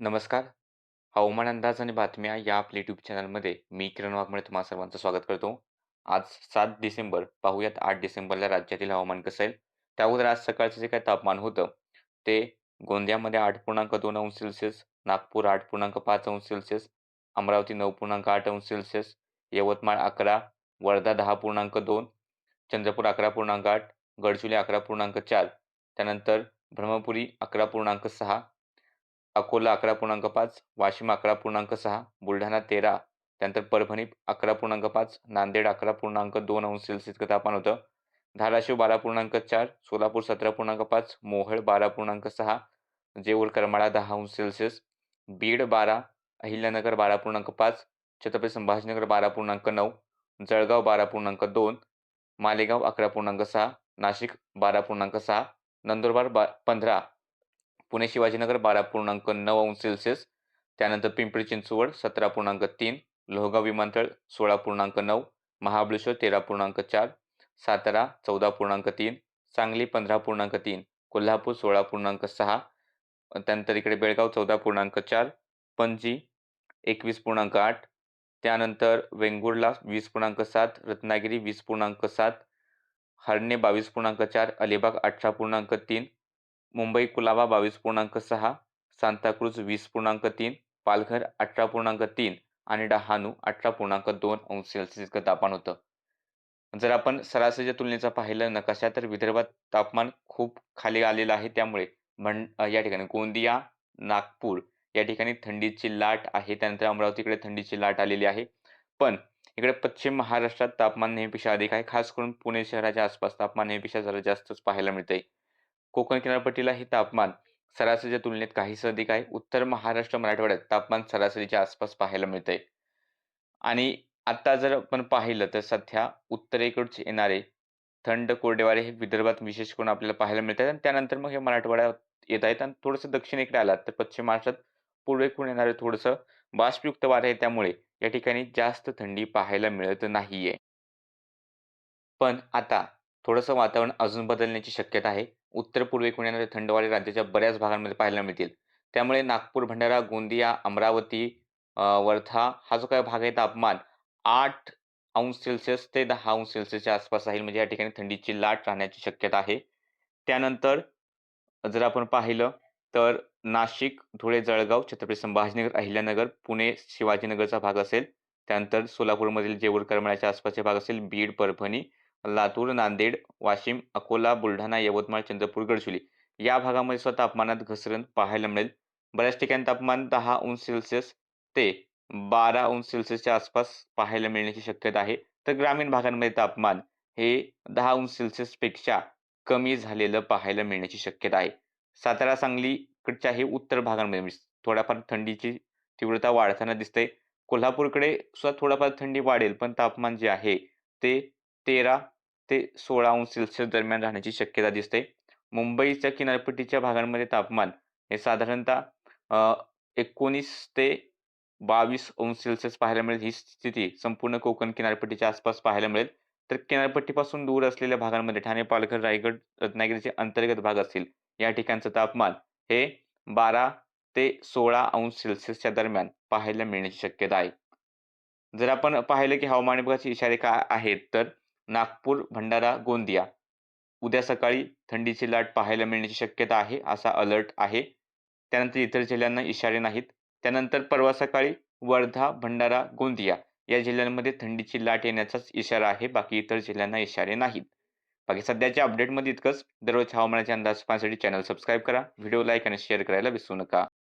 नमस्कार. हवामान अंदाज आणि बातम्या या आपल्या यूट्यूब चॅनलमध्ये मी किरण वाघमारे तुम्हा सर्वांचं स्वागत करतो. आज 7 डिसेंबर पाहूयात 8 डिसेंबरला राज्यातील हवामान कसं आहे. त्या अगोदर आज सकाळचं जे काही तापमान होतं ते गोंदियामध्ये 8.2 अंश सेल्सिअस, नागपूर 8.5 अंश सेल्सिअस, अमरावती 9.8 अंश सेल्सिअस, यवतमाळ 11, वर्धा 10.2, चंद्रपूर 11.8, गडचिरोली 11.4, त्यानंतर ब्रह्मपुरी 11.6, अकोला अकरा पूर्णांक पाच वाशिम अकरा पूर्णांक सहा बुलढाणा तेरा त्यानंतर परभणी अकरा पूर्णांक पाच नांदेड अकरा पूर्णांक दोन अंश सेल्सिअस इतकं तापमान होतं. धाराशिव बारा पूर्णांक चार सोलापूर सतरा पूर्णांक पाच मोहळ बारा पूर्णांक सहा जेऊर करमाळा दहा अंश सेल्सिअस बीड बारा अहिल्यानगर बारा पूर्णांक पाच छत्रपती संभाजीनगर बारा पूर्णांक नऊ जळगाव बारा पूर्णांक दोन मालेगाव अकरा पूर्णांक सहा नाशिक बारा पूर्णांक सहा नंदुरबार बा पंधरा पुणे शिवाजीनगर बारा पूर्णांक नऊ अंश सेल्सिअस त्यानंतर पिंपरी चिंचवड सतरा पूर्णांक तीन लोहगाव विमानतळ सोळा पूर्णांक नऊ महाबळेश्वर तेरा पूर्णांक चार सातारा चौदा पूर्णांक तीन सांगली पंधरा पूर्णांक तीन कोल्हापूर सोळा पूर्णांक सहा त्यानंतर इकडे बेळगाव चौदा पूर्णांक चार पणजी एकवीस पूर्णांक आठ त्यानंतर वेंगुर्ला वीस पूर्णांक सात रत्नागिरी वीस पूर्णांक सात हरणे बावीस पूर्णांक चार अलिबाग अठरा पूर्णांक तीन मुंबई कुलाबा 22.6, सांताक्रूज 20.3, पालघर 18.3 आणि डहाणू 18.2 अंश सेल्सिअस इतकं तापमान होतं. जर आपण सरासरीच्या तुलनेचा पाहिलं नकाशा तर विदर्भात तापमान खूप खाली आलेलं आहे. त्यामुळे भंड या ठिकाणी गोंदिया, नागपूर या ठिकाणी थंडीची लाट आहे. त्यानंतर अमरावतीकडे थंडीची लाट आलेली आहे. पण इकडे पश्चिम महाराष्ट्रात तापमान नेहमीपेक्षा अधिक आहे. खास करून पुणे शहराच्या आसपास तापमान नेहमीपेक्षा जरा जास्तच पाहायला मिळतंय. कोकण किनारपट्टीला हे तापमान सरासरीच्या तुलनेत काहीसं अधिक आहे. उत्तर महाराष्ट्र, मराठवाड्यात तापमान सरासरीच्या आसपास पाहायला मिळतंय. आणि आता जर आपण पाहिलं तर सध्या उत्तरेकडचे येणारे थंड कोरडेवारे हे विदर्भात विशेष करून आपल्याला पाहायला मिळतात आणि त्यानंतर मग हे मराठवाड्यात येत आहेत आणि थोडंसं दक्षिणेकडे आलात तर पश्चिम महाराष्ट्रात पूर्वेकडून येणारे थोडंसं बाष्पयुक्त वारे आहे त्यामुळे या ठिकाणी जास्त थंडी पाहायला मिळत नाहीये. पण आता थोडंसं वातावरण अजून बदलण्याची शक्यता आहे. उत्तर पूर्वेकडून येणारे थंड वारे राज्याच्या बऱ्याच भागांमध्ये पाहायला मिळतील. त्यामुळे नागपूर, भंडारा, गोंदिया, अमरावती, वर्धा हा जो काय भाग आहे तापमान आठ अंश सेल्सिअस ते दहा अंश सेल्सिअसच्या आसपास राहील. म्हणजे या ठिकाणी थंडीची लाट राहण्याची शक्यता आहे. त्यानंतर जर आपण पाहिलं तर नाशिक, धुळे, जळगाव, छत्रपती संभाजीनगर, अहिल्यानगर, पुणे, शिवाजीनगरचा भाग असेल. त्यानंतर सोलापूरमधील जेऊर करमाळ्याच्या आसपासचे भाग असेल. बीड, परभणी, लातूर, नांदेड, वाशिम, अकोला, बुलढाणा, यवतमाळ, चंद्रपूर, गडचिरोली या भागामध्ये सुद्धा तापमानात घसरण पाहायला मिळेल. बऱ्याच ठिकाणी तापमान दहा अंश सेल्सिअस ते 12 अंश सेल्सिअसच्या आसपास पाहायला मिळण्याची शक्यता आहे. तर ग्रामीण भागांमध्ये तापमान हे दहा अंश सेल्सिअसपेक्षा कमी झालेलं पाहायला मिळण्याची शक्यता आहे. सातारा, सांगलीकडच्या हे उत्तर भागांमध्ये म्हणजे थोड्याफार थंडीची तीव्रता वाढताना दिसते. कोल्हापूरकडे सुद्धा थोडाफार थंडी वाढेल, पण तापमान जे आहे ते 13 ते 16 अंश सेल्सिअस दरम्यान राहण्याची शक्यता दिसते. मुंबईच्या किनारपट्टीच्या भागांमध्ये तापमान हे साधारणतः एकोणीस ते 22 अंश सेल्सिअस पाहायला मिळेल. ही स्थिती संपूर्ण कोकण किनारपट्टीच्या आसपास पाहायला मिळेल. तर किनारपट्टीपासून दूर असलेल्या भागांमध्ये ठाणे, पालघर, रायगड, रत्नागिरीचे अंतर्गत भाग असतील, या ठिकाणचं तापमान हे 12 ते 16 अंश सेल्सिअसच्या दरम्यान पाहायला मिळण्याची शक्यता आहे. जर आपण पाहिलं की हवामान विभागाचे इशारे काय आहेत तर नागपूर, भंडारा, गोंदिया उद्या सकाळी थंडीची लाट पाहायला मिळण्याची शक्यता आहे, असा अलर्ट आहे. त्यानंतर इतर जिल्ह्यांना इशारे नाहीत. त्यानंतर परवा सकाळी वर्धा, भंडारा, गोंदिया या जिल्ह्यांमध्ये थंडीची लाट येण्याचाच इशारा आहे. बाकी इतर जिल्ह्यांना इशारे नाहीत. बाकी सध्याच्या अपडेटमध्ये इतकंच. दररोज हवामानाचे अंदाज पाहण्यासाठी चॅनल सबस्क्राईब करा. व्हिडिओ लाईक आणि शेअर करायला विसरू नका.